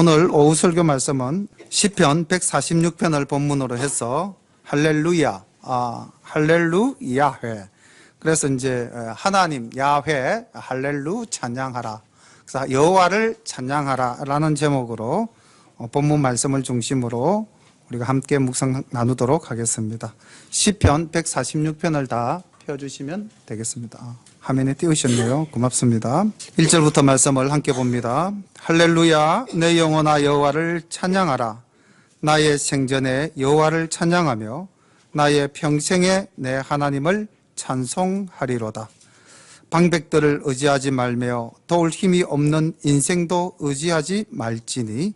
오늘 오후 설교 말씀은 시편 146편을 본문으로 해서 할렐루야, 아, 할렐루야회. 그래서 이제 하나님 야회 할렐루 찬양하라. 그래서 여호와를 찬양하라라는 제목으로 어, 본문 말씀을 중심으로 우리가 함께 묵상 나누도록 하겠습니다. 시편 146편을 다 펴주시면 되겠습니다. 아, 화면에 띄우셨네요. 고맙습니다. 1절부터 말씀을 함께 봅니다. 할렐루야 내 영혼아 여호와를 찬양하라. 나의 생전에 여호와를 찬양하며 나의 평생에 내 하나님을 찬송하리로다. 방백들을 의지하지 말며 도울 힘이 없는 인생도 의지하지 말지니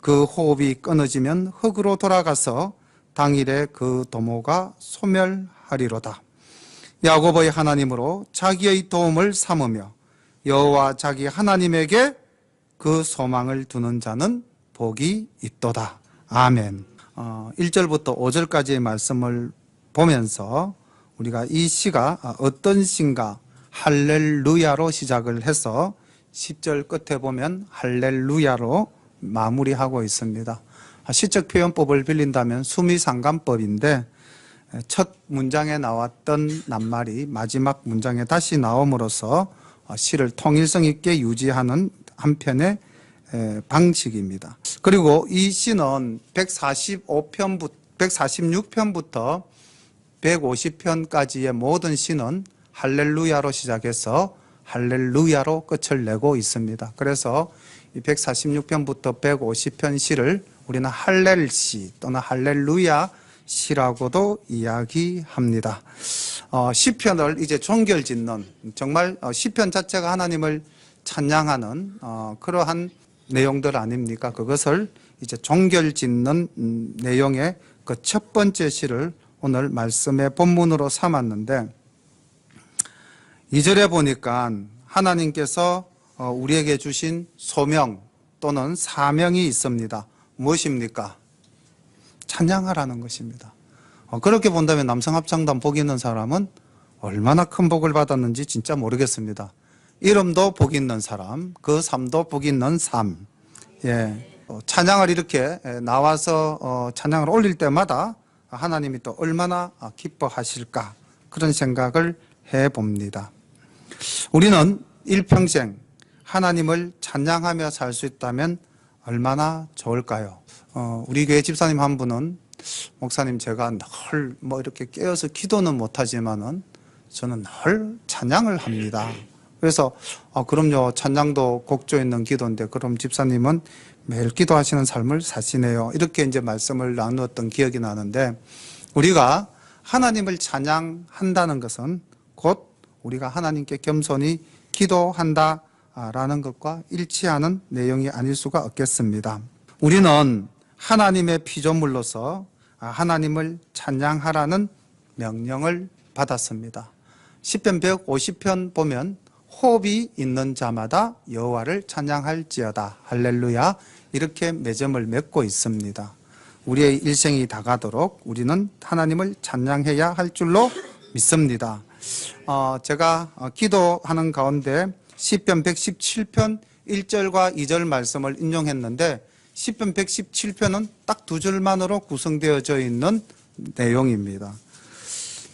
그 호흡이 끊어지면 흙으로 돌아가서 당일에 그 도모가 소멸하리로다. 야곱의 하나님으로 자기의 도움을 삼으며 여호와 자기 하나님에게 그 소망을 두는 자는 복이 있도다. 아멘. 어, 1절부터 5절까지의 말씀을 보면서 우리가 이 시가 어떤 시인가 할렐루야로 시작을 해서 10절 끝에 보면 할렐루야로 마무리하고 있습니다. 시적 표현법을 빌린다면 수미상관법인데 첫 문장에 나왔던 낱말이 마지막 문장에 다시 나옴으로써 시를 통일성 있게 유지하는 한편의 방식입니다. 그리고 이 시는 145편부터 146편부터 150편까지의 모든 시는 할렐루야로 시작해서 할렐루야로 끝을 내고 있습니다. 그래서 146편부터 150편 시를 우리는 할렐시 또는 할렐루야 시라고도 이야기합니다. 어, 시편을 이제 종결 짓는 정말 어, 시편 자체가 하나님을 찬양하는 어, 그러한 내용들 아닙니까? 그것을 이제 종결 짓는 음, 내용의 그 첫 번째 시를 오늘 말씀의 본문으로 삼았는데 2절에 보니까 하나님께서 어, 우리에게 주신 소명 또는 사명이 있습니다. 무엇입니까? 찬양하라는 것입니다. 어, 그렇게 본다면 남성합창단 복 있는 사람은 얼마나 큰 복을 받았는지 진짜 모르겠습니다. 이름도 복 있는 사람, 그 삶도 복 있는 삶. 예. 어, 찬양을 이렇게 나와서 찬양을 올릴 때마다 하나님이 또 얼마나 기뻐하실까 그런 생각을 해 봅니다. 우리는 일평생 하나님을 찬양하며 살 수 있다면 얼마나 좋을까요? 어, 우리 교회 집사님 한 분은 목사님 제가 늘 뭐 이렇게 깨어서 기도는 못하지만은 저는 늘 찬양을 합니다. 그래서 어, 그럼요 찬양도 곡조 있는 기도인데 그럼 집사님은 매일 기도하시는 삶을 사시네요. 이렇게 이제 말씀을 나누었던 기억이 나는데 우리가 하나님을 찬양한다는 것은 곧 우리가 하나님께 겸손히 기도한다라는 것과 일치하는 내용이 아닐 수가 없겠습니다. 우리는 하나님의 피조물로서 하나님을 찬양하라는 명령을 받았습니다. 10편 150편 보면 호흡이 있는 자마다 여호와를 찬양할지어다 할렐루야 이렇게 매점을 맺고 있습니다. 우리의 일생이 다가도록 우리는 하나님을 찬양해야 할 줄로 믿습니다. 어, 제가 어, 기도하는 가운데 시편 117편 1절과 2절 말씀을 인용했는데 시편 117편은 딱두 줄만으로 구성되어져 있는 내용입니다.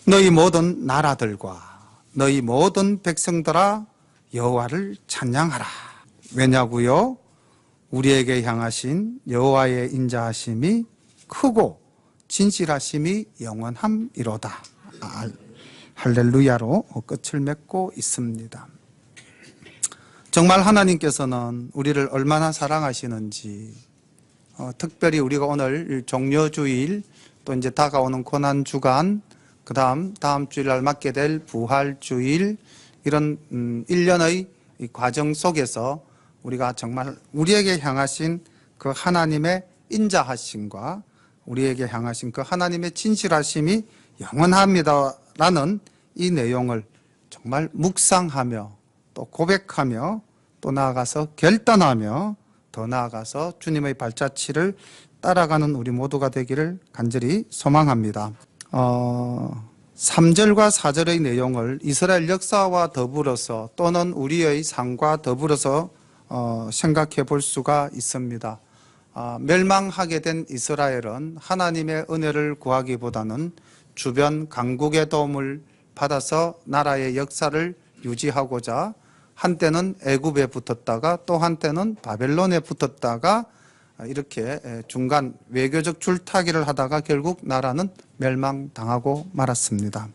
너희 모든 나라들과 너희 모든 백성들아 여호와를 찬양하라. 왜냐고요? 우리에게 향하신 여호와의 인자하심이 크고 진실하심이 영원함이로다. 아, 할렐루야로 끝을 맺고 있습니다. 정말 하나님께서는 우리를 얼마나 사랑하시는지 어, 특별히 우리가 오늘 종료주일 또 이제 다가오는 고난 주간 그 다음 다음 주일날 맞게 될 부활주일 이런 음, 1년의 과정 속에서 우리가 정말 우리에게 향하신 그 하나님의 인자하심과 우리에게 향하신 그 하나님의 진실하심이 영원합니다라는 이 내용을 정말 묵상하며 또 고백하며 또 나아가서 결단하며 더 나아가서 주님의 발자취를 따라가는 우리 모두가 되기를 간절히 소망합니다. 어, 3절과 4절의 내용을 이스라엘 역사와 더불어서 또는 우리의 삶과 더불어서 어, 생각해 볼 수가 있습니다. 아, 멸망하게 된 이스라엘은 하나님의 은혜를 구하기보다는 주변 강국의 도움을 받아서 나라의 역사를 유지하고자 한때는 애굽에 붙었다가 또 한때는 바벨론에 붙었다가 이렇게 중간 외교적 줄타기를 하다가 결국 나라는 멸망당하고 말았습니다.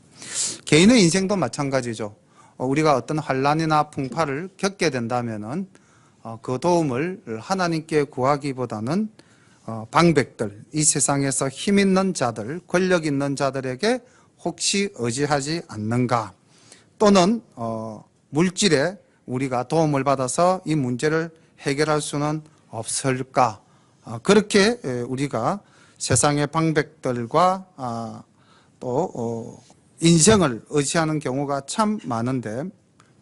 개인의 인생도 마찬가지죠. 어, 우리가 어떤 환란이나 풍파를 겪게 된다면은 어, 그 도움을 하나님께 구하기보다는 어, 방백들, 이 세상에서 힘 있는 자들, 권력 있는 자들에게 혹시 의지하지 않는가? 또는 어, 물질에 우리가 도움을 받아서 이 문제를 해결할 수는 없을까? 어, 그렇게 에, 우리가 세상의 방백들과 아, 또 어, 인생을 의지하는 경우가 참 많은데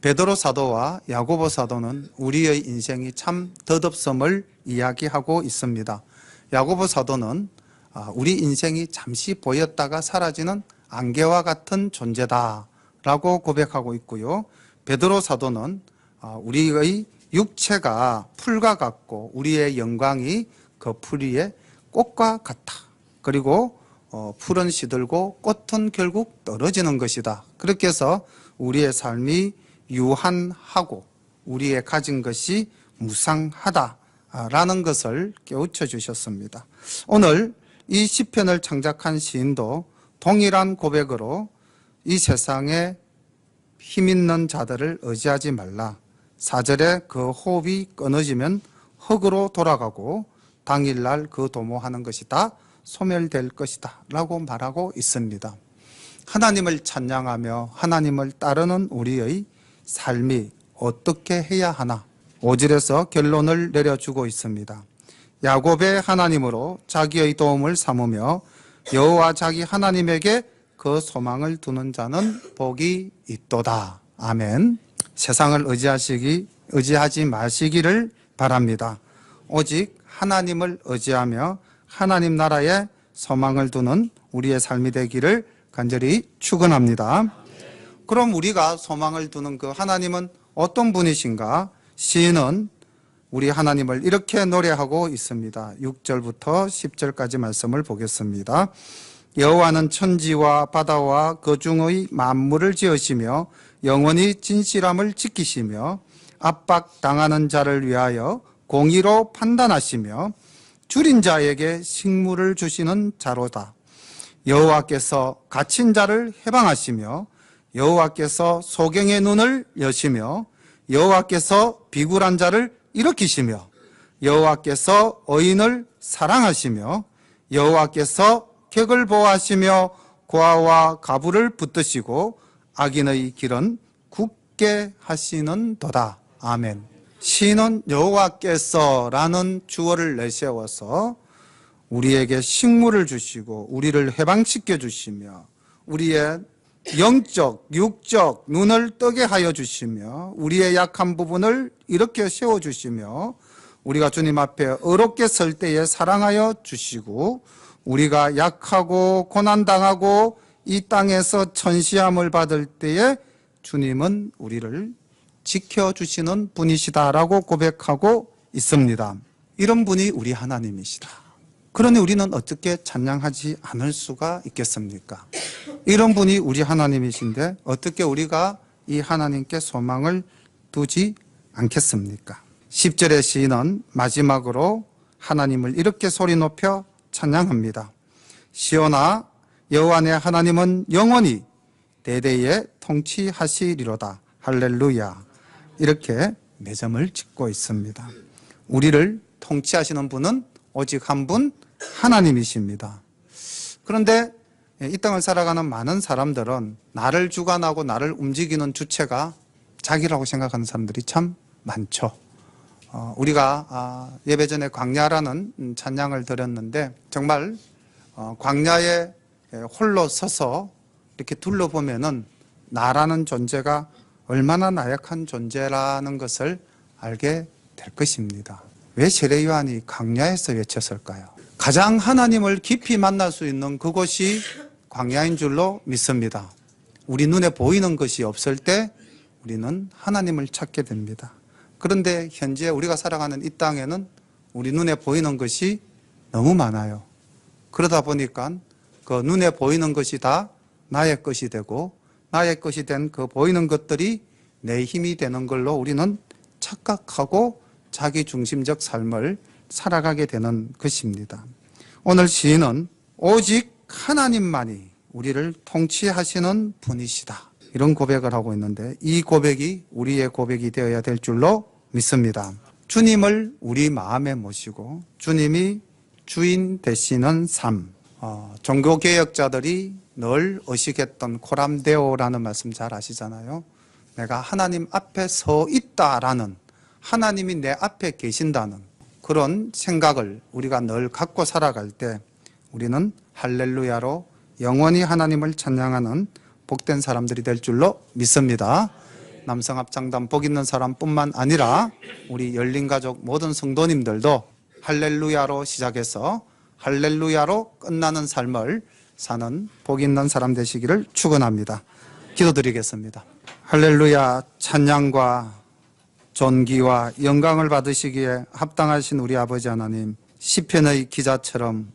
베드로 사도와 야고보 사도는 우리의 인생이 참 덧없음을 이야기하고 있습니다. 야고보 사도는 아, 우리 인생이 잠시 보였다가 사라지는 안개와 같은 존재다라고 고백하고 있고요. 베드로 사도는 아, 우리의 육체가 풀과 같고 우리의 영광이 그 풀 위에 꽃과 같다. 그리고 어, 풀은 시들고 꽃은 결국 떨어지는 것이다. 그렇게 해서 우리의 삶이 유한하고 우리의 가진 것이 무상하다라는 것을 깨우쳐 주셨습니다. 오늘 이 시편을 창작한 시인도 동일한 고백으로 이 세상에 힘 있는 자들을 의지하지 말라. 사절에 그 호흡이 끊어지면 흙으로 돌아가고 당일날 그 도모하는 것이 다 소멸될 것이다. 라고 말하고 있습니다. 하나님을 찬양하며 하나님을 따르는 우리의 삶이 어떻게 해야 하나? 5절에서 결론을 내려주고 있습니다. 야곱의 하나님으로 자기의 도움을 삼으며 여호와 자기 하나님에게 그 소망을 두는 자는 복이 있도다. 아멘. 세상을 의지하시기 의지하지 마시기를 바랍니다. 오직 하나님을 의지하며 하나님 나라에 소망을 두는 우리의 삶이 되기를 간절히 축원합니다. 그럼 우리가 소망을 두는 그 하나님은 어떤 분이신가? 시인은 우리 하나님을 이렇게 노래하고 있습니다. 6절부터 10절까지 말씀을 보겠습니다. 여호와는 천지와 바다와 그 중의 만물을 지으시며 영원히 진실함을 지키시며 압박 당하는 자를 위하여 공의로 판단하시며 줄인 자에게 식물을 주시는 자로다. 여호와께서 갇힌 자를 해방하시며 여호와께서 소경의 눈을 여시며 여호와께서 비굴한 자를 일으키시며 여호와께서 의인을 사랑하시며 여호와께서 객을 보호하시며 고아와 가부를 붙드시고 악인의 길은 굳게 하시는 도다. 아멘. 시는 여호와께서 라는 주어를 내세워서 우리에게 식물을 주시고 우리를 해방시켜 주시며 우리의 영적, 육적 눈을 뜨게 하여 주시며 우리의 약한 부분을 이렇게 세워 주시며 우리가 주님 앞에 어렵게 설 때에 사랑하여 주시고 우리가 약하고 고난 당하고 이 땅에서 천시함을 받을 때에 주님은 우리를 지켜 주시는 분이시다라고 고백하고 있습니다. 이런 분이 우리 하나님이시다. 그러니 우리는 어떻게 찬양하지 않을 수가 있겠습니까? 이런 분이 우리 하나님이신데 어떻게 우리가 이 하나님께 소망을 두지 않겠습니까? 10절의 시인은 마지막으로 하나님을 이렇게 소리 높여 찬양합니다. 시온아 여호와 내 하나님은 영원히 대대에 통치하시리로다. 할렐루야. 이렇게 매점을 짓고 있습니다. 우리를 통치하시는 분은 오직 한 분 하나님이십니다. 그런데 이 땅을 살아가는 많은 사람들은 나를 주관하고 나를 움직이는 주체가 자기라고 생각하는 사람들이 참 많죠. 어, 우리가 아, 예배 전에 광야라는 찬양을 드렸는데 정말 어, 광야에 홀로 서서 이렇게 둘러보면은 나라는 존재가 얼마나 나약한 존재라는 것을 알게 될 것입니다. 왜 세례 요한이 광야에서 외쳤을까요? 가장 하나님을 깊이 만날 수 있는 그곳이 광야인 줄로 믿습니다. 우리 눈에 보이는 것이 없을 때 우리는 하나님을 찾게 됩니다. 그런데 현재 우리가 살아가는 이 땅에는 우리 눈에 보이는 것이 너무 많아요. 그러다 보니까 그 눈에 보이는 것이 다 나의 것이 되고 나의 것이 된 그 보이는 것들이 내 힘이 되는 걸로 우리는 착각하고 자기 중심적 삶을 살아가게 되는 것입니다. 오늘 시인은 오직 하나님만이 우리를 통치하시는 분이시다. 이런 고백을 하고 있는데 이 고백이 우리의 고백이 되어야 될 줄로 믿습니다. 주님을 우리 마음에 모시고 주님이 주인 되시는 삶. 어, 종교개혁자들이 늘 의식했던 코람데오라는 말씀 잘 아시잖아요. 내가 하나님 앞에 서 있다라는 하나님이 내 앞에 계신다는 그런 생각을 우리가 늘 갖고 살아갈 때 우리는 할렐루야로 영원히 하나님을 찬양하는 복된 사람들이 될 줄로 믿습니다. 남성합창단 복 있는 사람뿐만 아니라 우리 열린가족 모든 성도님들도 할렐루야로 시작해서 할렐루야로 끝나는 삶을 사는 복 있는 사람 되시기를 축원합니다. 기도드리겠습니다. 할렐루야 찬양과 존귀와 영광을 받으시기에 합당하신 우리 아버지 하나님 시편의 기자처럼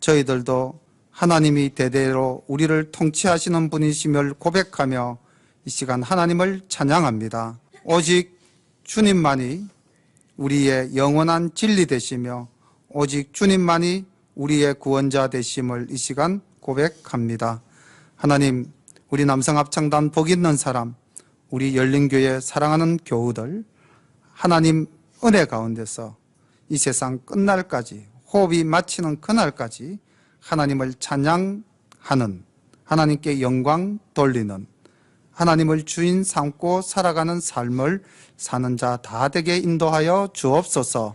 저희들도 하나님이 대대로 우리를 통치하시는 분이심을 고백하며 이 시간 하나님을 찬양합니다. 오직 주님만이 우리의 영원한 진리 되시며 오직 주님만이 우리의 구원자 되심을 이 시간 고백합니다. 하나님, 우리 남성합창단 복 있는 사람, 우리 열린교회 사랑하는 교우들, 하나님 은혜 가운데서 이 세상 끝날까지 호흡이 마치는 그날까지 하나님을 찬양하는 하나님께 영광 돌리는 하나님을 주인 삼고 살아가는 삶을 사는 자 다 되게 인도하여 주옵소서